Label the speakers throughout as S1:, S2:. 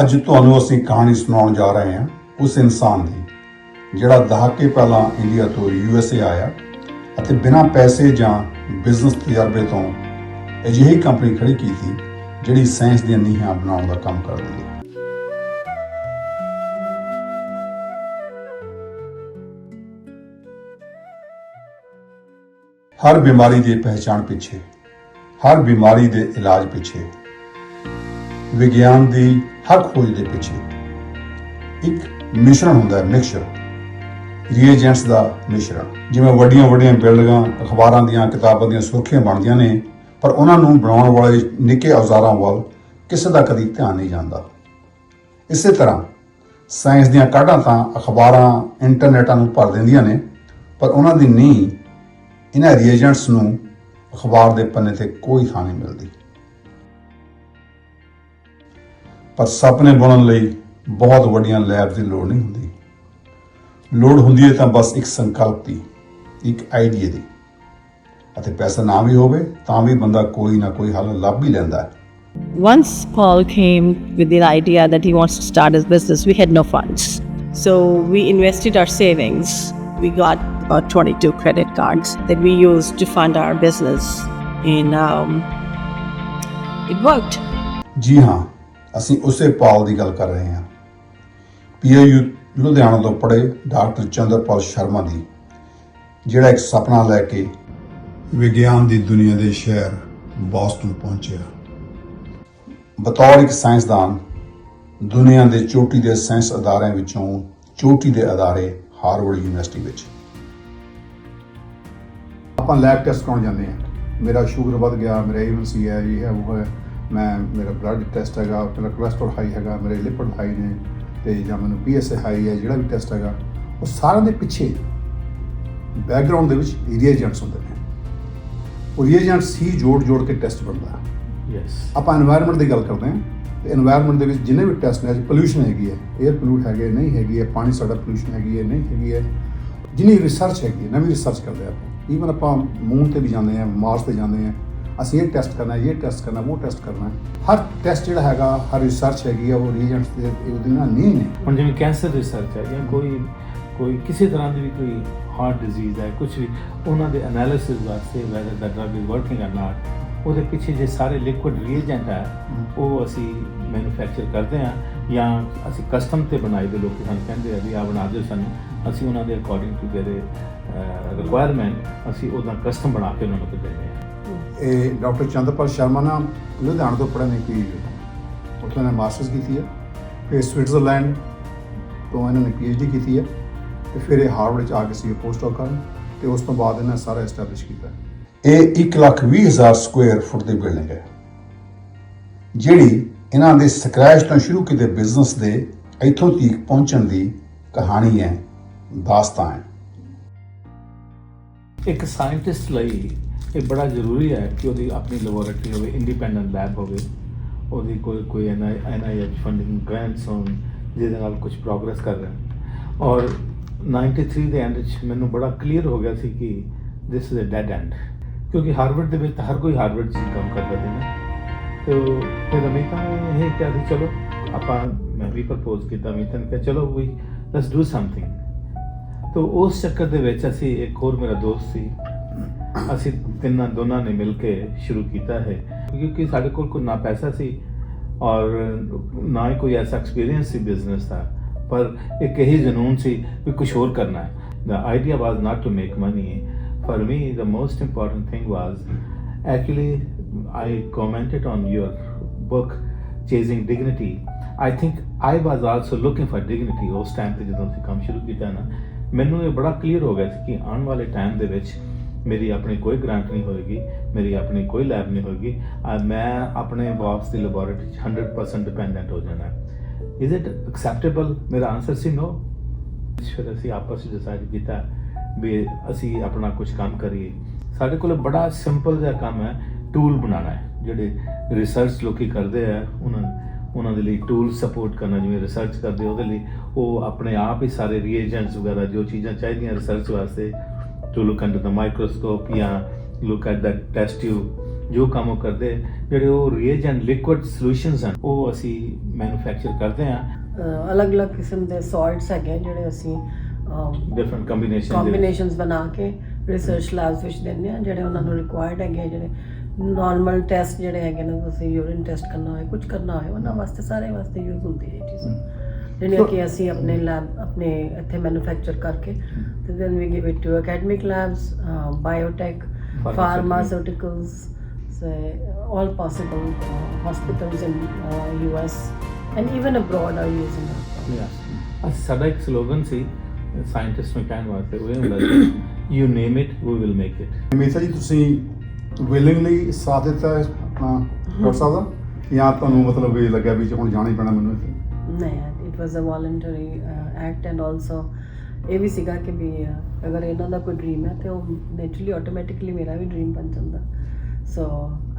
S1: ਅੱਜ ਤੁਹਾਨੂੰ ਅਸੀਂ ਕਹਾਣੀ ਸੁਣਾਉਣ ਜਾ ਰਹੇ ਹਾਂ ਉਸ ਇਨਸਾਨ ਦੀ, ਜਿਹੜਾ ਦਹਾਕੇ ਪਹਿਲਾਂ ਇੰਡੀਆ ਤੋਂ ਯੂਐਸਏ ਆਇਆ ਅਤੇ ਬਿਨਾਂ ਪੈਸੇ ਜਾਂ ਬਿਜ਼ਨਸ ਤਜਰਬੇ ਤੋਂ ਅਜਿਹੀ ਕੰਪਨੀ ਖੜੀ ਕੀਤੀ ਜਿਹੜੀ ਸਾਇੰਸ ਦੀਆਂ ਨੀਹਾਂ ਬਣਾਉਣ ਦਾ ਕੰਮ ਕਰਦੀ ਹੈ। ਹਰ ਬਿਮਾਰੀ ਦੀ ਪਹਿਚਾਣ ਪਿੱਛੇ, ਹਰ ਬਿਮਾਰੀ ਦੇ ਇਲਾਜ ਪਿੱਛੇ, ਵਿਗਿਆਨ ਦੀ ਹਰ ਖੋਜ ਦੇ ਪਿੱਛੇ ਇੱਕ ਮਿਸ਼ਰਣ ਹੁੰਦਾ ਹੈ ਮਿਕਸਚਰ ਰੀਏਜੈਂਟਸ ਦਾ ਮਿਸ਼ਰਣ। ਜਿਵੇਂ ਵੱਡੀਆਂ ਵੱਡੀਆਂ ਬਿਲਡਿੰਗਾਂ ਅਖਬਾਰਾਂ ਦੀਆਂ, ਕਿਤਾਬਾਂ ਦੀਆਂ ਸੁਰਖੀਆਂ ਬਣਦੀਆਂ ਨੇ, ਪਰ ਉਹਨਾਂ ਨੂੰ ਬਣਾਉਣ ਵਾਲੇ ਨਿੱਕੇ ਔਜ਼ਾਰਾਂ ਵੱਲ ਕਿਸੇ ਦਾ ਕਦੀ ਧਿਆਨ ਨਹੀਂ ਜਾਂਦਾ। ਇਸੇ ਤਰ੍ਹਾਂ ਸਾਇੰਸ ਦੀਆਂ ਕਾਢਾਂ ਤਾਂ ਅਖਬਾਰਾਂ ਇੰਟਰਨੈਟਾਂ ਨੂੰ ਭਰ ਦਿੰਦੀਆਂ ਨੇ, ਪਰ ਉਹਨਾਂ ਦੀ ਨੀਂਹ ਇਹਨਾਂ ਰੀਏਜੈਂਟਸ ਨੂੰ ਅਖਬਾਰ ਦੇ ਪੰਨੇ ਤੇ ਕੋਈ ਥਾਂ ਨਹੀਂ ਮਿਲਦੀ। ਪਰ ਸੁਪਨੇ ਬਣਨ ਲਈ ਬਹੁਤ ਵੱਡੀਆਂ ਲੈਬ ਦੀ ਲੋੜ ਨਹੀਂ ਹੁੰਦੀ ਲੋੜ ਹੁੰਦੀ ਹੈ ਤਾਂ ਬਸ ਇੱਕ ਸੰਕਲਪ ਦੀ ਇੱਕ ਆਈਡੀਆ ਦੀ ਅਤੇ ਪੈਸਾ ਨਾ ਵੀ ਹੋਵੇ ਤਾਂ ਵੀ ਬੰਦਾ ਕੋਈ ਨਾ ਕੋਈ ਹੱਲ ਲੱਭ ਹੀ ਲੈਂਦਾ ਹੈ
S2: Once Paul came with the idea that he wants to start his business, we had no funds. So we invested our savings. We got about 22 credit cards that we used to fund our business. And um, it worked.
S1: ਜੀ ਹਾਂ ਅਸੀਂ ਉਸੇ ਪਾਲ ਦੀ ਗੱਲ ਕਰ ਰਹੇ ਹਾਂ। ਪੀਆਈਯੂ ਲੁਧਿਆਣਾ ਤੋਂ ਪੜ੍ਹੇ ਡਾਕਟਰ ਚੰਦਰਪਾਲ ਸ਼ਰਮਾ ਦੀ, ਜਿਹੜਾ ਇੱਕ ਸੁਪਨਾ ਲੈ ਕੇ ਵਿਗਿਆਨ ਦੀ ਦੁਨੀਆ ਦੇ ਸ਼ਹਿਰ ਬੋਸਟਨ ਪਹੁੰਚਿਆ। ਬਤੌਰ ਇੱਕ ਸਾਇੰਸਦਾਨ, ਦੁਨੀਆ ਦੇ ਚੋਟੀ ਦੇ ਸਾਇੰਸ ਅਦਾਰਿਆਂ ਵਿੱਚੋਂ ਚੋਟੀ ਦੇ ਅਦਾਰੇ ਹਾਰਵਰਡ ਯੂਨੀਵਰਸਿਟੀ ਵਿੱਚ। ਆਪਾਂ ਲੈਬ ਟੈਸਟ ਕਰਾਉਣ ਜਾਂਦੇ ਹਾਂ। ਮੇਰਾ ਸ਼ੂਗਰ ਵੱਧ ਗਿਆ, ਮੇਰਾ A1C ਹੈ, ਇਹ ਹੈ, ਉਹ ਹੈ। ਮੈਂ ਮੇਰਾ ਬਲੱਡ ਟੈਸਟ ਹੈਗਾ ਮੇਰਾ ਕੋਲੇਸਟ੍ਰੋਲ ਹਾਈ ਹੈਗਾ ਮੇਰੇ ਲਿਪਿਡ ਹਾਈ ਨੇ ਤੇ ਜਾਂ ਮੈਨੂੰ ਪੀਐਸਏ ਹਾਈ ਹੈ ਜਿਹੜਾ ਵੀ ਟੈਸਟ ਹੈਗਾ ਉਹ ਸਾਰਿਆਂ ਦੇ ਪਿੱਛੇ ਬੈਕਗ੍ਰਾਉਂਡ ਦੇ ਵਿੱਚ ਏਰੀਆ ਰੀਏਜੈਂਟਸ ਹੁੰਦੇ ਨੇ। ਉਹ ਰੀਏਜੈਂਟਸ ਹੀ ਜੋੜ ਜੋੜ ਕੇ ਟੈਸਟ ਬਣਦਾ
S3: ਯੈਸ
S1: ਆਪਾਂ এনवायरमेंट ਦੀ ਗੱਲ ਕਰਦੇ ਹਾਂ ਤੇ এনवायरमेंट ਦੇ ਵਿੱਚ ਜਿੰਨੇ ਵੀ ਟੈਸਟ ਨੇ ਪੋਲੂਸ਼ਨ ਹੈਗੀ ਹੈ 에ਅਰ ਪੋਲੂਟ ਹੈਗੇ ਨਹੀਂ ਹੈਗੀ ਹੈ ਪਾਣੀ ਸਾਡਾ ਪੋਲੂਸ਼ਨ ਹੈਗੀ ਹੈ ਨਹੀਂ ਹੈਗੀ ਹੈ ਜਿੰਨੀ ਰਿਸਰਚ ਹੈਗੀ ਹੈ ਨਵੀਂ ਰਿਸਰਚ ਕਰਦੇ ਆਪਾਂ। ਈਵਨ ਆਪਾਂ ਮੂਨ ਤੇ ਵੀ ਜਾਂਦੇ ਆ ਮਾਰਸ ਤੇ ਜਾਂਦੇ ਆ ਅਸੀਂ ਇਹ ਟੈਸਟ ਕਰਨਾ ਇਹ ਟੈਸਟ ਕਰਨਾ ਉਹ ਟੈਸਟ ਕਰਨਾ। ਹਰ ਟੈਸਟ ਜਿਹੜਾ ਹੈਗਾ ਹਰ ਰਿਸਰਚ ਹੈਗੀ ਹੈ ਉਹ ਰੀਜੈਂਟਸ ਦੇ ਉਹਦੇ ਨਾਲ ਨਹੀਂ ਨੇ।
S3: ਹੁਣ ਜਿਵੇਂ ਕੈਂਸਰ ਰਿਸਰਚ ਹੈ ਜਾਂ ਕੋਈ ਕੋਈ ਕਿਸੇ ਤਰ੍ਹਾਂ ਦੀ ਵੀ ਕੋਈ ਹਾਰਟ ਡਿਜ਼ੀਜ਼ ਹੈ ਕੁਝ ਵੀ ਉਹਨਾਂ ਦੇ ਐਨਾਲਿਸਿਸ ਵਾਸਤੇ whether the drug is working or not ਉਹਦੇ ਪਿੱਛੇ ਜੇ ਸਾਰੇ ਲਿਕੁਇਡ ਰੀਏਜੈਂਟ ਹੈ ਉਹ ਅਸੀਂ ਮੈਨੂਫੈਕਚਰ ਕਰਦੇ ਹਾਂ ਜਾਂ ਅਸੀਂ ਕਸਟਮ ਤੇ ਬਣਾਈ ਦੇ ਲੋਕ ਸਾਨੂੰ ਕਹਿੰਦੇ ਆ ਵੀ ਆ ਬਣਾ ਦਿਓ ਸਾਨੂੰ। ਅਸੀਂ ਉਹਨਾਂ ਦੇ ਅਕੋਰਡਿੰਗ ਟੂ ਦੇਅਰ ਰਿਕੁਆਇਰਮੈਂਟ ਅਸੀਂ ਉਹਦਾ ਕਸਟਮ ਬਣਾ ਕੇ ਉਹਨਾਂ ਨੂੰ ਦਿੰਦੇ ਹਾਂ।
S1: ਇਹ ਡਾਕਟਰ ਚੰਦਰਪਾਲ ਸ਼ਰਮਾ ਨਾ ਲੁਧਿਆਣਾ ਤੋਂ ਪੜ੍ਹੇ ਨੇ ਕਿ ਉੱਥੋਂ ਇਹਨਾਂ ਮਾਸਟਰਸ ਕੀਤੀ ਹੈ ਫਿਰ ਸਵਿਟਜ਼ਰਲੈਂਡ ਤੋਂ ਇਹਨਾਂ ਨੇ ਪੀਐਚਡੀ ਕੀਤੀ ਹੈ ਤੇ ਫਿਰ ਇਹ ਹਾਰਵਰਡ ਚ ਆ ਕੇ ਸੀ ਪੋਸਟ ਡਾਕ ਕਰਨ ਤੇ ਉਸ ਤੋਂ ਬਾਅਦ ਇਹਨਾਂ ਸਾਰਾ ਐਸਟੈਬਲਿਸ਼ ਕੀਤਾ ਇਹ 1 ਲੱਖ 20 ਹਜ਼ਾਰ ਸਕੁਅਰ ਫੁੱਟ ਦੀ ਬਿਲਡਿੰਗ ਹੈ ਜਿਹੜੀ ਇਹਨਾਂ ਦੇ ਸਕ੍ਰੈਚ ਤੋਂ ਸ਼ੁਰੂ ਕੀਤੇ ਬਿਜ਼ਨਸ ਦੇ ਇੱਥੋਂ ਤੱਕ ਪਹੁੰਚਣ ਦੀ ਕਹਾਣੀ ਹੈ ਦਾਸਤਾਨ। ਹੈ
S3: ਇੱਕ ਸਾਇੰਟਿਸਟ ਲਈ ਇਹ ਬੜਾ ਜ਼ਰੂਰੀ ਹੈ ਕਿ ਉਹਦੀ ਆਪਣੀ ਲੈਬੋਰੇਟਰੀ ਹੋਵੇ ਇੰਡੀਪੈਂਡੈਂਟ ਲੈਬ ਹੋਵੇ, ਉਹਦੀ ਕੋਈ ਕੋਈ ਐਨਆਈਐਚ ਫੰਡਿੰਗ ਗ੍ਰਾਂਟਸ ਹੋਣ, ਜਿਹਦੇ ਨਾਲ ਕੁਝ ਪ੍ਰੋਗਰੈਸ ਕਰ ਰਹੇ ਔਰ 93 ਦੇ ਐਂਡ ਵਿੱਚ ਮੈਨੂੰ ਬੜਾ ਕਲੀਅਰ ਹੋ ਗਿਆ ਸੀ ਕਿ this is a dead and ਕਿਉਂਕਿ ਹਾਰਵਰਡ ਦੇ ਵਿੱਚ ਤਾਂ ਹਰ ਕੋਈ ਹਾਰਵਰਡ 'ਚ ਕੰਮ ਕਰਦਾ ਸੀ ਨਾ। ਤੇ ਫਿਰ ਅਮਿਤਾ ਨੇ ਇਹ ਕਿਹਾ ਸੀ, ਚਲੋ, ਆਪਾਂ, ਮੈਂ ਵੀ ਪ੍ਰਪੋਜ਼ ਕੀਤਾ, ਅਮਿਤਾ ਨੇ ਕਿਹਾ, ਚਲੋ ਵੀ ਲੈਟਸ ਡੂ ਸਮਥਿੰਗ ਤੋ ਉਸ ਚੱਕਰ ਦੇ ਵਿੱਚ ਅਸੀਂ ਇੱਕ ਹੋਰ ਮੇਰਾ ਦੋਸਤ ਸੀ ਅਸੀਂ ਤਿੰਨਾਂ ਦੋਨਾਂ ਨੇ ਮਿਲ ਕੇ ਸ਼ੁਰੂ ਕੀਤਾ ਹੈ ਕਿਉਂਕਿ ਸਾਡੇ ਕੋਲ ਕੋਈ ਨਾ ਪੈਸਾ ਸੀ ਔਰ ਨਾ ਹੀ ਕੋਈ ਐਸਾ ਐਕਸਪੀਰੀਅੰਸ ਸੀ ਬਿਜ਼ਨਸ ਦਾ ਪਰ ਇੱਕ ਇਹੀ ਜਨੂਨ ਸੀ ਵੀ ਕੁਝ ਹੋਰ ਕਰਨਾ ਹੈ the idea was not to make money for me the most important thing was actually i commented on your book chasing dignity i think i was also looking for dignity ਉਸ time ਤੇ ਜਦੋਂ ਅਸੀਂ ਕੰਮ ਸ਼ੁਰੂ ਕੀਤਾ ਨਾ ਮੈਨੂੰ ਇਹ ਬੜਾ ਕਲੀਅਰ ਹੋ ਗਿਆ ਸੀ ਕਿ ਆਉਣ ਵਾਲੇ ਟਾਈਮ ਦੇ ਵਿੱਚ ਮੇਰੀ ਆਪਣੀ ਕੋਈ ਗ੍ਰਾਂਟ ਨਹੀਂ ਹੋਏਗੀ, ਮੇਰੀ ਆਪਣੀ ਕੋਈ ਲੈਬ ਨਹੀਂ ਹੋਏਗੀ ਮੈਂ ਆਪਣੇ ਬਾਸ ਦੀ ਲੈਬੋਰੇਟਰੀ 'ਚ 100% ਡਿਪੈਂਡੈਂਟ ਹੋ ਜਾਣਾ। ਇਜ਼ ਇਟ ਐਕਸੈਪਟੇਬਲ ਮੇਰਾ ਆਨਸਰ ਸੀ ਨੋ ਫਿਰ ਅਸੀਂ ਆਪਸ ਵਿੱਚ ਡਿਸਾਈਡ ਕੀਤਾ ਵੀ ਅਸੀਂ ਆਪਣਾ ਕੁਝ ਕੰਮ ਕਰੀਏ। ਸਾਡੇ ਕੋਲ ਬੜਾ ਸਿੰਪਲ ਜਿਹਾ ਕੰਮ ਹੈ ਟੂਲ ਬਣਾਉਣਾ ਹੈ, ਜਿਹੜੇ ਰਿਸਰਚ ਲੋਕੀ ਕਰਦੇ ਆ, ਉਹਨਾਂ ਉਹਨਾਂ ਦੇ ਲਈ ਟੂਲ ਸਪੋਰਟ ਕਰਨਾ, ਜਿਵੇਂ ਰਿਸਰਚ ਕਰਦੇ ਉਹਦੇ ਲਈ ਉਹ ਆਪਣੇ ਆਪ ਹੀ ਸਾਰੇ ਰੀਏਜੈਂਟਸ ਵਗੈਰਾ, ਜੋ ਚੀਜ਼ਾਂ ਚਾਹੀਦੀਆਂ ਰਿਸਰਚ ਵਾਸਤੇ to look under the microscope ਜਾਂ look at the test tube ਜੋ ਕੰਮ ਉਹ ਕਰਦੇ ਜਿਹੜੇ ਉਹ ਰੀਏਜੈਂਟ ਲਿਕੁਇਡ ਸੋਲੂਸ਼ਨਸ ਹਨ ਉਹ ਅਸੀਂ ਮੈਨੂਫੈਕਚਰ ਕਰਦੇ
S2: ਅਹ ਅਲੱਗ-ਅਲੱਗ ਕਿਸਮ ਦੇ ਸਾਲਟਸ ਹੈਗੇ ਆ ਜਿਹੜੇ ਅਸੀਂ
S3: ਡਿਫਰੈਂਟ ਕੰਬੀਨੇਸ਼ਨ
S2: ਕੰਬੀਨੇਸ਼ਨਸ ਬਣਾ ਕੇ ਰਿਸਰਚ ਲੈਬਸ ਵਿੱਚ ਦਿੰਦੇ ਆ ਜਿਹੜੇ ਉਹਨਾਂ ਨੂੰ ਰਿਕੁਆਇਰਡ ਹੈਗੇ ਆ, ਜਿਹੜੇ ਨਾਰਮਲ ਟੈਸਟ ਜਿਹੜੇ ਹੈਗੇ ਨੇ ਤੁਸੀਂ ਯੂਰਿਨ ਟੈਸਟ ਕਰਨਾ ਹੋਏ ਕੁਝ ਕਰਨਾ ਹੋਏ ਉਹਨਾਂ ਵਾਸਤੇ ਸਾਰੇ ਵਾਸਤੇ ਯੂਜ਼ ਹੁੰਦੀ ਹੈ ਇਹ ਚੀਜ਼ਾਂ ਜਿਹੜੀਆਂ ਕਿ ਅਸੀਂ ਆਪਣੇ ਲੈਬ ਆਪਣੇ ਇੱਥੇ ਮੈਨੂਫੈਕਚਰ ਕਰਕੇ ਤੇ then we give it to academic labs biotech pharmaceuticals so all possible uh, hospitals in uh, US and even abroad are using it.
S3: ਅਸੀਂ ਸਾਡਾ ਇੱਕ ਸਲੋਗਨ ਸੀ ਸਾਇੰਟਿਸਟ ਨੂੰ ਕਹਿਣ ਵਾਸਤੇ ਉਹ ਇਹ ਹੁੰਦਾ ਸੀ you name it we will make it
S1: Meeta ji ਤੁਸੀਂ ਵਿਲਿੰਗਲੀ ਸਾਥ ਦਿੱਤਾ ਡਾਕਟਰ ਸਾਹਿਬ ਦਾ? ਜਾਂ ਤੁਹਾਨੂੰ ਮਤਲਬ ਇਹ ਲੱਗਿਆ ਵੀ ਜੇ ਹੁਣ ਜਾਣਾ ਹੀ ਪੈਣਾ ਮੈਨੂੰ ਇੱਥੇ?
S2: ਨਹੀਂ It was a voluntary act and also ਇਹ ਵੀ ਸੀਗਾ ਕਿ ਵੀ uh, ਅਗਰ ਇਹਨਾਂ ਦਾ ਕੋਈ ਡ੍ਰੀਮ ਹੈ ਤੇ ਉਹ ਨੇਚਰਲੀ ਆਟੋਮੈਟਿਕਲੀ ਮੇਰਾ ਵੀ ਡ੍ਰੀਮ ਬਣ ਜਾਂਦਾ so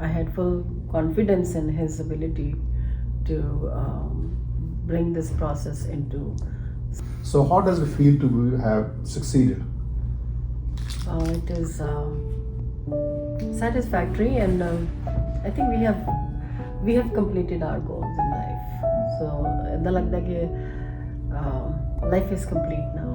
S2: I had full confidence in his ability to bring this process into
S1: So how does it feel to have succeeded?
S2: Uh, it is um, satisfactory, and um, I think we have we have completed our goals so ਇਦਾਂ ਲੱਗਦਾ ਕਿ life is complete now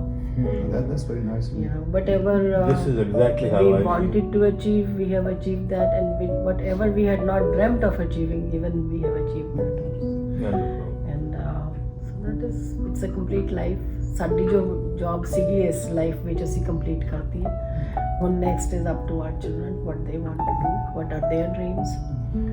S1: That, that's very nice. of you.
S2: Yeah, whatever uh,
S3: This is exactly how
S2: we
S3: I feel.
S2: wanted to achieve, we have achieved that, and we, whatever we had not dreamt of achieving, even we have achieved that. And uh, so that is, it's a complete life. ਸਾਡੀ ਜੋ job ਸੀਗੀ ਇਸ life ਵਿੱਚ ਅਸੀਂ complete ਕਰਤੀ ਹੈ ਹੁਣ next is up to our children what they want to do what are their dreams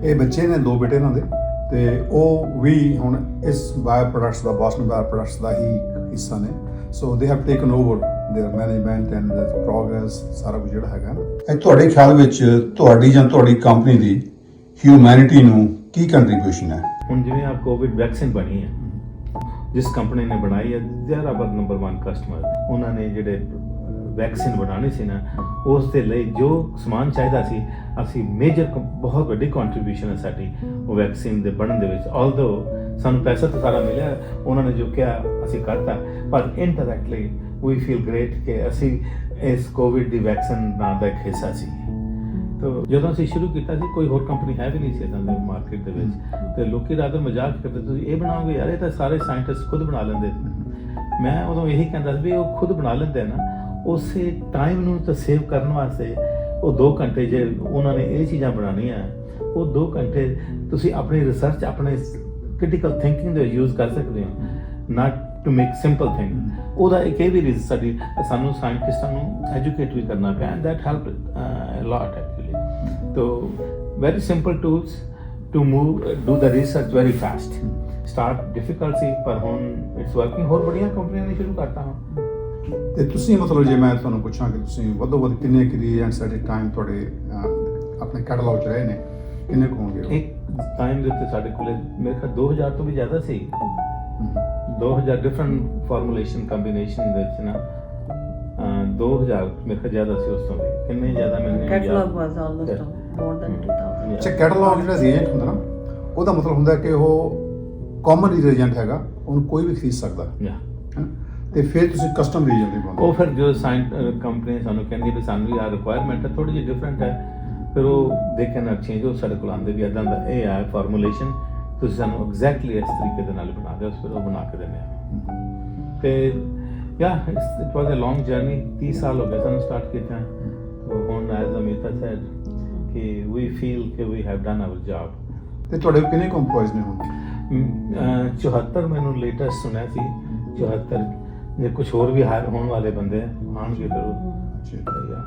S1: ਇਹ ਬੱਚੇ ਨੇ ਦੋ ਬੇਟੇ ਇਹਨਾਂ ਦੇ ਤੇ ਉਹ ਵੀ ਹੁਣ ਇਸ ਬਾਇਓ ਪ੍ਰੋਡਕਟਸ ਦਾ ਬੋਸਟਨ ਬਾਇਓ ਪ੍ਰੋਡਕਟਸ ਦਾ ਹੀ ਹਿੱਸਾ ਨੇ so they have taken over their management and the progress ਸਾਰਾ ਕੁਝ ਜਿਹੜਾ ਹੈਗਾ ਇਹ ਤੁਹਾਡੇ ਖਿਆਲ ਵਿੱਚ ਤੁਹਾਡੀ ਜਾਂ ਤੁਹਾਡੀ ਕੰਪਨੀ ਦੀ ਹਿਊਮੈਨਿਟੀ ਨੂੰ ਕੀ ਕੰਟਰੀਬਿਊਸ਼ਨ ਹੈ
S3: ਹੁਣ ਜਿਵੇਂ ਆ ਕੋਵਿਡ ਵੈਕਸੀਨ ਬਣੀ ਹੈ ਜਿਸ ਕੰਪਨੀ ਨੇ ਬਣਾਈ ਹੈ ਜ਼ਿਆਦਾ ਬਰ ਨੰਬਰ 1 ਕਸਟਮਰ ਉਹਨਾਂ ਨੇ ਜਿਹੜੇ ਵੈਕਸੀਨ ਬਣਾਉਣੀ ਸੀ ਨਾ ਉਸ ਦੇ ਲਈ ਜੋ ਸਮਾਨ ਚਾਹੀਦਾ ਸੀ, ਅਸੀਂ ਮੇਜਰ ਬਹੁਤ ਵੱਡੀ ਕੰਟਰੀਬਿਊਸ਼ਨ ਹੈ ਸਾਡੀ ਉਹ ਵੈਕਸੀਨ ਦੇ ਬਣਨ ਦੇ ਵਿੱਚ। ਆਲਦੋ ਸਾਨੂੰ ਪੈਸਾ ਤਾਂ ਸਾਰਾ ਮਿਲਿਆ, ਉਹਨਾਂ ਨੇ ਜੋ ਕਿਹਾ, ਅਸੀਂ ਕਰਤਾ। ਪਰ ਇਨਡਾਇਰੈਕਟਲੀ ਵੀ ਫੀਲ ਗ੍ਰੇਟ ਕਿ ਅਸੀਂ ਇਸ ਕੋਵਿਡ ਦੀ ਵੈਕਸੀਨ ਦਾ ਦਾ ਇੱਕ ਹਿੱਸਾ ਸੀ। ਤੋ ਜਦੋਂ ਅਸੀਂ ਸ਼ੁਰੂ ਕੀਤਾ ਸੀ, ਕੋਈ ਹੋਰ ਕੰਪਨੀ ਹੈ ਵੀ ਨਹੀਂ ਸੀ ਇਦਾਂ ਦੇ ਮਾਰਕੀਟ ਦੇ ਵਿੱਚ। ਤੇ ਲੋਕੀ ਰਾਦਰ ਮਜ਼ਾਕ ਕਰਦੇ, ਤੁਸੀਂ ਇਹ ਬਣਾਓਗੇ ਯਾਰ, ਇਹ ਤਾਂ ਸਾਰੇ ਸਾਇੰਟਿਸਟ ਖੁਦ ਬਣਾ ਲੈਂਦੇ। ਮੈਂ ਉਦੋਂ ਇਹੀ ਕਹਿੰਦਾ ਸੀ ਵੀ ਉਹ ਖੁਦ ਬਣਾ ਲੈਂਦੇ ਨਾ। ਉਸੇ ਟਾਈਮ ਨੂੰ ਤਾਂ ਸੇਵ ਕਰਨ ਵਾਸਤੇ ਉਹ 2 ਘੰਟੇ ਜੇ ਉਹਨਾਂ ਨੇ ਇਹ ਚੀਜ਼ਾਂ ਬਣਾਉਣੀਆਂ, ਉਹ 2 ਘੰਟੇ ਤੁਸੀਂ ਆਪਣੀ ਰਿਸਰਚ ਆਪਣੇ ਕ੍ਰਿਟੀਕਲ ਥਿੰਕਿੰਗ ਦੇ ਯੂਜ਼ ਕਰ ਸਕਦੇ ਹੋ। Not to make simple thing ਉਹਦਾ ਇੱਕ ਇਹ ਵੀ ਰੀਜ਼ਨ ਸਾਡੀ, ਸਾਨੂੰ ਸਾਇੰਟਿਸਟਾਂ ਨੂੰ ਐਜੂਕੇਟ ਵੀ ਕਰਨਾ ਪਿਆ and that help lot actually to very simple tools to move do the research very fast start difficult ਸੀ ਪਰ ਹੁਣ ਇਟਸ ਵਰਕਿੰਗ ਹੋਰ ਬੜੀਆਂ ਕੰਪਨੀਆਂ ਨੇ ਸ਼ੁਰੂ ਕਰਤਾ ਹੁਣ।
S1: ਤੇ ਤੁਸੀਂ ਮਤਲਬ ਜੇ ਮੈਂ ਤੁਹਾਨੂੰ ਪੁੱਛਾਂ ਕਿ ਤੁਸੀਂ ਵੱਧੋ ਵੱਧ ਕਿੰਨੇ ਕਿ ਰੀਜੈਂਟਸ ਐਟ ਟਾਈਮ ਤੁਹਾਡੇ ਆਪਣੇ ਕੈਟਲੌਗ 'ਚ ਰਹੇ ਨੇ ਕਿੰਨੇ ਹੋਣਗੇ?
S3: ਇੱਕ ਟਾਈਮ ਦੇ ਉੱਤੇ ਸਾਡੇ ਕੋਲੇ ਮੇਰੇ ਖਿਆਲ 2000 ਤੋਂ ਵੀ ਜ਼ਿਆਦਾ ਸੀ
S1: ਹਮ।
S3: 2000 ਡਿਫਰੈਂਟ ਫਾਰਮੂਲੇਸ਼ਨ ਕੰਬੀਨੇਸ਼ਨ ਦੇ ਵਿੱਚ ਨਾ ਅਹ, 2000 ਮੇਰੇ ਖਿਆਲ ਜ਼ਿਆਦਾ ਸੀ ਉਸ ਤੋਂ ਵੀ ਕਿੰਨੇ ਜ਼ਿਆਦਾ ਮੈਨੂੰ ਨਹੀਂ
S2: catalog
S3: ਯਾਦ।
S2: was almost
S3: Yeah.
S2: more than 2000
S1: ਅੱਛਾ ਕੈਟਲੌਗ ਜਿਹੜਾ ਰੀਜੈਂਟ ਹੁੰਦਾ ਨਾ ਉਹਦਾ ਮਤਲਬ ਹੁੰਦਾ ਕਿ ਉਹ ਕਾਮਨ ਰੀਜੈਂਟ ਹੈਗਾ ਉਹਨੂੰ ਕੋਈ ਵੀ ਖਰੀਦ ਸਕਦਾ. ਹੈ ਨਾ? ਤੇ ਫਿਰ ਤੁਸੀਂ ਕਸਟਮ ਦੀ ਬਣਾਉਂਦੇ
S3: ਉਹ ਫਿਰ ਜੋ ਸਾਇੰਟ ਕੰਪਨੀ ਸਾਨੂੰ ਕਹਿੰਦੀ ਵੀ ਸਾਨੂੰ ਵੀ ਆ ਰਿਕੁਆਇਰਮੈਂਟ ਹੈ ਥੋੜੀ ਜਿਹੀ ਡਿਫਰੈਂਟ ਹੈ। ਫਿਰ ਉਹ ਦੇ ਕੈਨ ਚੇਂਜ ਉਹ ਸਾਡੇ ਕੋਲ ਆਉਂਦੇ ਵੀ ਇਦਾਂ ਦਾ ਇਹ ਹੈ ਫਾਰਮੂਲੇਸ਼ਨ ਤੁਸੀਂ ਸਾਨੂੰ ਐਗਜ਼ੈਕਟਲੀ ਇਸ ਤਰੀਕੇ ਦੇ ਨਾਲ ਬਣਾ ਦਿਓ ਫਿਰ ਉਹ ਬਣਾ ਕੇ ਦਿੰਦੇ ਆ। ਤੇ ਯਾ it was a long journey 30 ਸਾਲ ਹੋ ਗਏ ਸਾਨੂੰ ਸਟਾਰਟ ਕੀਤਾ। ਤੋ ਹੁਣ ਐਜ਼ ਅਮਿਤਾ ਸੈਡ ਕਿ ਵੀ ਫੀਲ ਕਿ we have done our job
S1: ਤੇ ਤੁਹਾਡੇ ਕਿੰਨੇ ਕੰਪਲੋਇਜ਼ ਨੇ ਹੁਣ?
S3: 74 ਮੈਨੂੰ ਲੇਟੈਸਟ ਸੁਣਿਆ ਸੀ। 74 ਜੇ ਕੁਝ ਹੋਰ ਵੀ ਹਾਇਰ ਹੋਣ ਵਾਲੇ ਬੰਦੇ ਆਣਗੇ Yeah.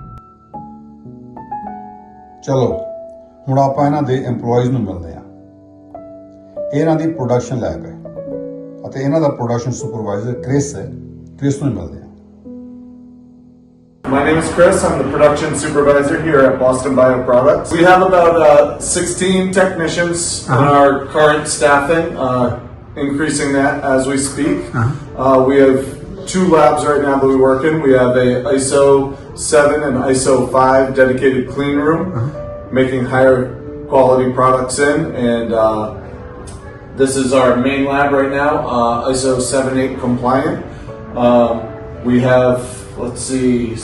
S1: ਚਲੋ ਹੁਣ ਆਪਾਂ ਇਹਨਾਂ ਦੇ EMPLOYEES ਨੂੰ ਮਿਲਦੇ ਆ ਇਹਨਾਂ ਦੀ ਪ੍ਰੋਡਕਸ਼ਨ ਲੈਬ ਹੈ ਅਤੇ ਇਹਨਾਂ ਦਾ ਪ੍ਰੋਡਕਸ਼ਨ ਸੁਪਰਵਾਈਜ਼ਰ ਕ੍ਰਿਸ ਹੈ ਕ੍ਰਿਸ ਨੂੰ ਮਿਲਦੇ ਆ
S4: My name is Chris. I'm the production supervisor here at Boston Bioproducts. We have about uh, 16 technicians in our current staffing, uh, increasing that as we speak. Uh, we have two labs right now that we work in. We have a ISO 7 and ISO 5 dedicated clean room, making higher quality products in. And uh, this is our main lab right now, uh, ISO 78 compliant. Um, we have, let's see,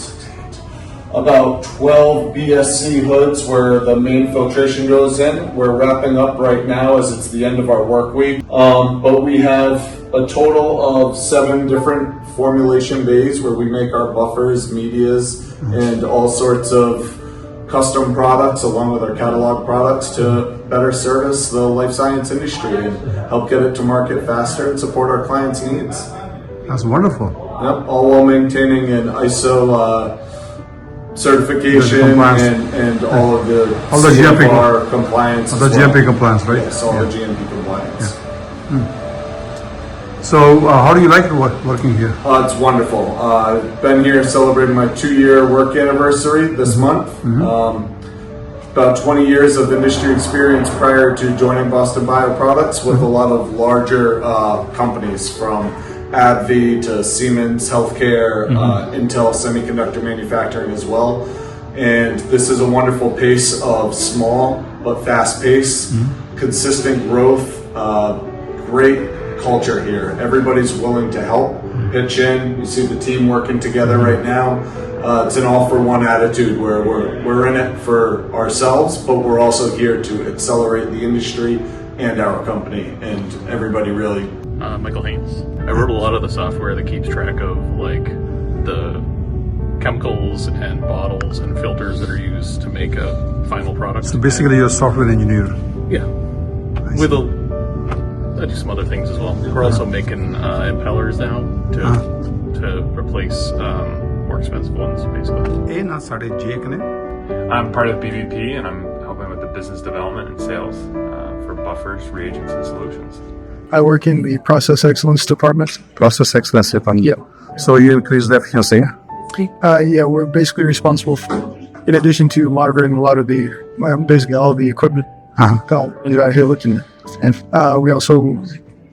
S4: about 12 BSC hoods where the main filtration goes in. We're wrapping up right now as it's the end of our work week. Um, but we have a total of seven different formulation bays where we make our buffers, medias, and all sorts of custom products along with our catalog products to better service the life science industry and help get it to market faster and support our clients' needs.
S1: That's wonderful.
S4: Yep, all while maintaining an ISO uh, certification and, and all of the
S1: All the GMP
S4: compliance.
S1: All the
S4: well.
S1: GMP compliance, right?
S4: Yes, all the GMP compliance.
S1: So, uh, how do you like wo- working here?
S4: Uh, it's wonderful. Uh, I've been here celebrating my two-year work anniversary this month. Um, about 20 years of industry experience prior to joining Boston Bioproducts with a lot of larger uh, companies from AbbVie to Siemens Healthcare, uh, Intel Semiconductor Manufacturing as well. And this is a wonderful pace of small but fast pace, consistent growth, uh, great culture here. Everybody's willing to help, pitch in. You see the team working together right now. Uh, it's an all for one attitude where we're, we're in it for ourselves, but we're also here to accelerate the industry and our company. And everybody really
S5: uh, Michael Haynes. I wrote a lot of the software that keeps track of like the chemicals and bottles and filters that are used to make a final product.
S1: So basically, you're a software engineer.
S5: yeah, with a I do some other things as well. We're also making uh, impellers now to to replace um, more expensive ones, basically.
S1: ਇਹ ਨਾ ਸਾਡੇ ਜੇਕ ਨੇ
S6: I'm part of BVP and I'm helping with the business development and sales uh, for buffers, reagents, and solutions.
S7: I work in the process excellence department.
S1: process excellence department.
S7: Yeah.
S1: So you increase the efficiency.
S7: Uh, yeah, we're basically responsible for, in addition to monitoring a lot of the, well, basically all of the equipment
S1: Uh-huh.
S7: uh, out here looking at. And uh, we also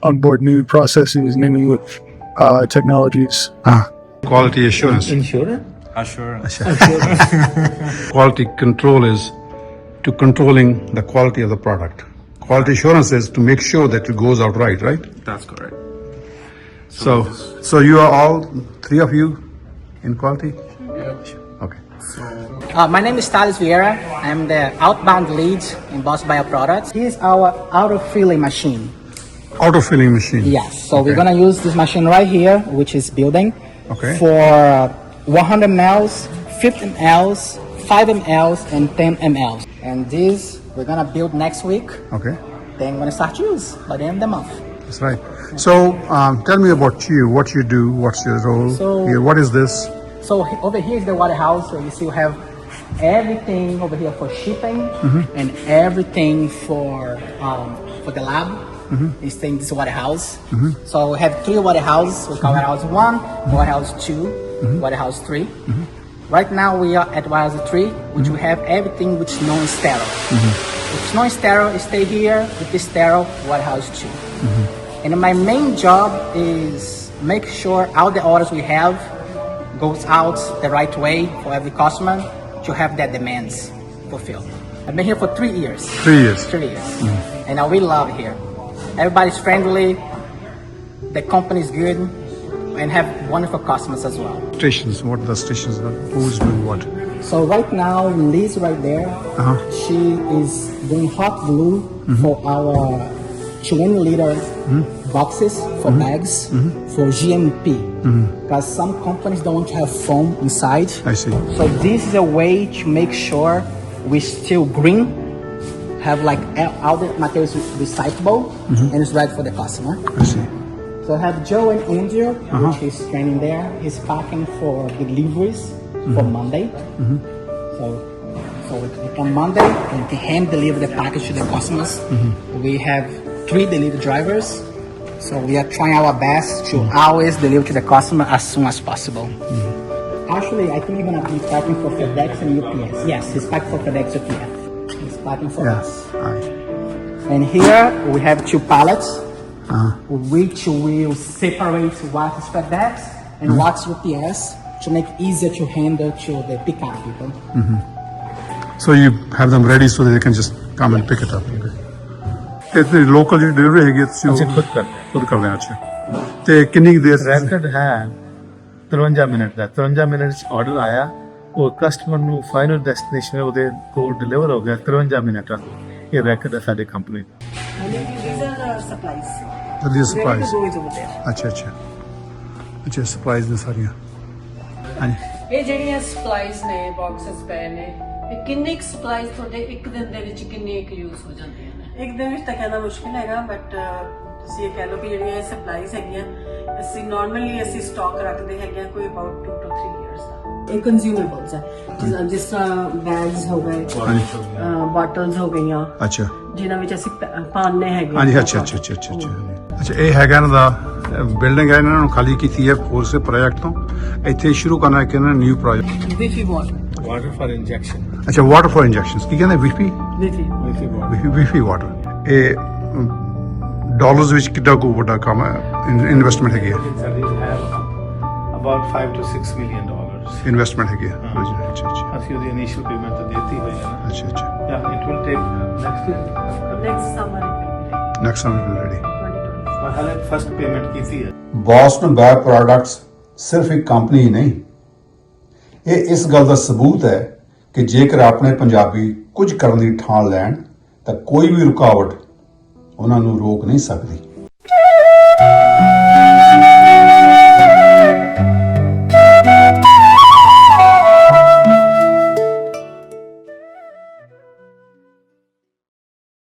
S7: onboard new processes, namely with uh, technologies.
S1: Ah, quality assurance.
S3: Insurance?
S1: Quality control is to controlling the quality of the product. Quality assurance is to make sure that it goes out right, right?
S6: That's correct.
S1: So, so you are all three of you in quality? Yeah. Okay.
S8: Uh, my name is Thales Vieira. I'm the outbound lead in Boss Bioproducts. Here's our auto filling machine.
S1: Auto filling machine.
S8: Yes. So we're
S1: Okay.
S8: gonna use this machine right here, which is building,
S1: Okay.
S8: for 100 mLs, 50 mLs, 5 mLs, and 10 mLs. And this we're gonna build next week.
S1: Okay.
S8: Then we're gonna start use by the end of the month.
S1: That's right. So, um, tell me about you. What you do? What's your role
S8: So-
S1: here? What is this?
S8: So over here is the warehouse. So you see, we have everything over here for shipping mm-hmm. and everything for um, for the lab. Mm-hmm. Is in this warehouse. Mm-hmm. So we have three warehouses. We call warehouse one, warehouse 2 warehouse 3 Right now we are at warehouse three, which we have everything which is non-sterile. It's non-sterile, stay here. If it's sterile, warehouse 2 And my main job is make sure all the orders we have goes out the right way for every customer to have their demands fulfilled. I've been here for three years.
S1: Three years.
S8: Three years. And I really love here. Everybody's friendly, the company's good, and have wonderful customers as well.
S1: Stations. What are the stations? are? Who's doing what?
S8: So right now, Liz right there,
S1: Uh-huh.
S8: she is doing hot glue for our 20 liter hmm? boxes for hmm? bags hmm? for GMP. Because some companies don't want to have foam inside.
S1: I see.
S8: So this is a way to make sure we still green, have like all the materials recyclable, mm-hmm. and it's right for the customer.
S1: I see.
S8: So I have Joe and Andrew, uh-huh. which is standing there. He's packing for deliveries for mm-hmm. Monday. Mm-hmm. So, so we- on Monday, we can hand deliver the package to the customers. We have three delivery drivers. So we are trying our best to mm. always deliver to the customer as soon as possible. Mm. Actually, I think he's gonna be packing for FedEx and UPS. Yes, he's packing for FedEx UPS. He's packing for us.
S1: Aye.
S8: And here we have two pallets, uh-huh. which will separate what is FedEx and mm-hmm. what's UPS to make easier to handle to the pickup people. Mm-hmm.
S1: So you have them ready so that they can just come and pick it up. ਇਤਨੀ local ਜਿਹੜੀ delivery ਹੈਗੀ ਹੈ, ਤੁਸੀਂ ਉਹ
S3: ਅਸੀਂ ਖੁਦ ਕਰਦੇ ਹਾਂ।
S1: ਖੁਦ ਕਰਦੇ ਆ ਅੱਛਾ। ਤੇ ਕਿੰਨੀ ਕੁ ਦੇਰ
S3: ਰੈਕਡ ਹੈ 53 ਮਿੰਟ ਦਾ। 53 ਮਿੰਟ ਚ ਆਰਡਰ ਆਇਆ ਉਹ ਕਸਟਮਰ ਨੂੰ ਫਾਈਨਲ ਡੈਸਟੀਨੇਸ਼ਨ ਉਹਦੇ ਕੋਲ ਡਿਲੀਵਰ ਹੋ ਗਿਆ 53 ਮਿੰਟਾਂ ਇਹ ਰੈਕੋਰਡ ਹੈ ਸਾਡੇ ਕੰਪਨੀ
S9: These are supplies.
S1: ਜਲਦੀ ਸਰਪ੍ਰਾਈਜ਼
S9: over there.
S1: ਅੱਛਾ ਅੱਛਾ। ਅੱਛਾ ਸਰਪ੍ਰਾਈਜ਼ ਨੇ ਸਾਰੀਆਂ। ਹਾਂਜੀ।
S2: ਇਹ ਜਿਹੜੀਆਂ ਸਪਲਾਈਜ਼ ਨੇ ਬਾਕਸਸ ਪਏ ਨੇ ਇਹ ਕਿੰਨੇ ਕੁ ਸਪਲਾਈਜ਼ ਤੁਹਾਡੇ ਇੱਕ ਦਿਨ ਦੇ ਵਿੱਚ ਕਿੰਨੇ ਕੁ ਯੂਜ਼ ਹੋ ਜਾਂਦੀਆਂ ਨੇ
S10: ਇੱਕ ਦਿਨ ਵਿੱਚ ਤਾਂ ਕਹਿਣਾ ਮੁਸ਼ਕਿਲ ਹੈਗਾ ਬਟ ਤੁਸੀਂ ਇਹ ਕਹਿ ਲਓ ਕਿ ਜਿਹੜੀਆਂ ਇਹ ਸਪਲਾਈਜ਼ ਹੈਗੀਆਂ ਅਸੀਂ ਨਾਰਮਲੀ ਅਸੀਂ ਸਟਾਕ ਰੱਖਦੇ ਹੈਗੇ ਕੋਈ ਅਬਾਊਟ 2 ਤੋਂ 3 ਇਅਰਸ ਦਾ।
S2: ਇਹ ਕੰਜ਼ਿਊਮੇਬਲਸ ਹੈ। ਜਿਸ- ਜਿਸ ਤਰ੍ਹਾਂ ਬੈਗਸ ਹੋ ਗਏ ਬਾਟਲਸ ਹੋ ਗਈਆਂ।
S1: ਅੱਛਾ।
S2: ਜਿਨ੍ਹਾਂ ਵਿੱਚ ਅਸੀਂ ਪ- ਪਾਉਂਦੇ ਹੈਗੇ
S1: ਹਾਂਜੀ ਅੱਛਾ ਅੱਛਾ ਅੱਛਾ ਅੱਛਾ ਅੱਛਾ ਇਹ ਹੈਗਾ ਇਹਨਾਂ ਦਾ ਬਿਲਡਿੰਗ ਹੈ ਇਹਨਾਂ ਨੂੰ ਖਾਲੀ ਕੀਤੀ ਹੈ ਫੋਰਸ ਪ੍ਰੋਜੈਕਟ ਤੋਂ। ਇੱਥੇ ਸ਼ੁਰੂ ਕਰਨਾ ਹੈ ਕਿ ਇਹਨਾਂ ਨਿਊ ਪ੍ਰੋਜੈਕਟ
S2: ਵਿਫੀ ਵਾਟਰ
S3: ਵਾਟਰ ਫਾਰ ਇੰਜੈਕਸ਼ਨ
S1: ਅੱਛਾ ਵਾਟਰ ਫॉर ਇੰਜੈਕਸ਼ਨਸ ਕੀ ਕਹਿੰਦੇ ਵੀਪੀ
S2: ਵਿਫੀ
S3: ਵਾਟਰ
S1: ਵਾਟਰ ਇਹ ਡਾਲਰਸ ਵਿੱਚ ਕਿੰਨਾ ਕੁ ਵੱਡਾ ਕੰਮ ਹੈ? ਇਨਵੈਸਟਮੈਂਟ ਹੈਗੀ ਹੈ।
S3: About 5 to 6 million dollars
S1: investment ਹੈਗੀ ਹੈ। ਅੱਛਾ ਅੱਛਾ
S3: ਅਸੀਂ ਉਹਦੀ ਇਨੀਸ਼ੀਅਲ ਪੇਮੈਂਟ ਤਾਂ ਦੇਤੀ ਹੋਈ ਹੈ ਨਾ।
S1: ਅੱਛਾ ਅੱਛਾ।
S3: Yeah, it will take next year.
S10: Next summer it will
S1: next summer ready
S10: 2020
S3: ਪਰ ਹਾਲੇ ਫਸਟ ਪੇਮੈਂਟ ਕੀਤੀ ਹੈ।
S11: ਬੋਸਟਨ ਬਾਇਓ ਪ੍ਰੋਡਕਟਸ ਸਿਰਫ ਇੱਕ ਕੰਪਨੀ ਹੀ ਨਹੀਂ। ਇਹ ਇਸ ਗੱਲ ਦਾ ਸਬੂਤ ਹੈ ਕਿ ਜੇਕਰ ਆਪਣੇ ਪੰਜਾਬੀ ਕੁਝ ਕਰਨ ਦੀ ਠਾਣ ਲੈਣ ਤਾਂ ਕੋਈ ਵੀ ਰੁਕਾਵਟ ਉਹਨਾਂ ਨੂੰ ਰੋਕ ਨਹੀਂ ਸਕਦੀ।